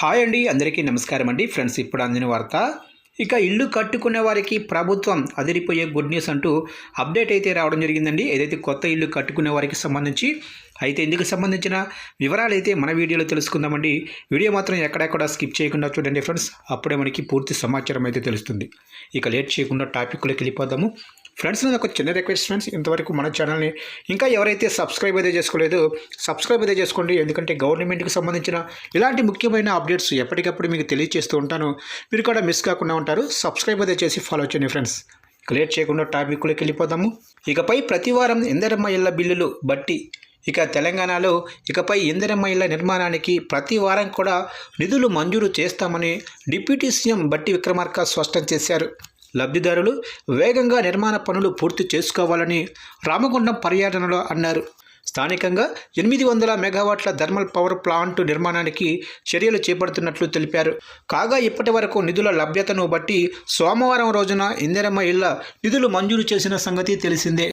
Hi అండి అందరికీ నమస్కారం అండి. ఫ్రెండ్స్ ఇప్పుడు అందిన వార్త. ఇక ఇల్లు కట్టుకునే వారికి ప్రభుత్వం అదిరిపోయే గుడ్ న్యూస్ అంటూ అప్డేట్ అయితే రావడం జరిగిందండి. ఏదైతే కొత్త ఇల్లు కట్టుకునే వారికి సంబంధించి అయితే ఇందుకు సంబంధించిన వివరాలు అయితే మన వీడియోలో తెలుసుకుందామండి. వీడియో మాత్రం ఎక్కడెక్కడ స్కిప్ చేయకుండా చూడండి ఫ్రెండ్స్. అప్పుడే మనకి పూర్తి సమాచారం అయితే తెలుస్తుంది. ఇక లేట్ చేయకుండా టాపిక్లోకి వెళ్ళిపోదాము. ఫ్రెండ్స్ నాకు ఒక చిన్న రిక్వెస్ట్ ఫ్రెండ్స్. ఇంతవరకు మన ఛానల్ని ఇంకా ఎవరైతే సబ్స్క్రైబ్ అయితే చేసుకోలేదు సబ్స్క్రైబ్ అయితే చేసుకోండి. ఎందుకంటే గవర్నమెంట్కి సంబంధించిన ఇలాంటి ముఖ్యమైన అప్డేట్స్ ఎప్పటికప్పుడు మీకు తెలియజేస్తూ ఉంటాను. మీరు కూడా మిస్ కాకుండా ఉంటారు. సబ్స్క్రైబ్ అయితే చేసి ఫాలో చేయండి ఫ్రెండ్స్. క్లియర్ లేట్ చేయకుండా టాపిక్లోకి వెళ్ళిపోదాము. ఇకపై ప్రతి వారం ఎందరమ్మ ఇళ్ళ బిల్లులు బట్టి ఇక తెలంగాణలో ఇకపై ఇందిరమ్మ ఇళ్ళ నిర్మాణానికి ప్రతి వారం కూడా నిధులు మంజూరు చేస్తామని డిప్యూటీ సీఎం బట్టి విక్రమార్క స్పష్టం చేశారు. లబ్ధిదారులు వేగంగా నిర్మాణ పనులు పూర్తి చేసుకోవాలని రామగుండం పర్యటనలో అన్నారు. స్థానికంగా ఎనిమిది వందల మెగావాట్ల థర్మల్ పవర్ ప్లాంట్ నిర్మాణానికి చర్యలు చేపడుతున్నట్లు తెలిపారు. కాగా ఇప్పటి వరకు నిధుల లభ్యతను బట్టి సోమవారం రోజున ఇందిరమ్మ ఇళ్ళ నిధులు మంజూరు చేసిన సంగతి తెలిసిందే.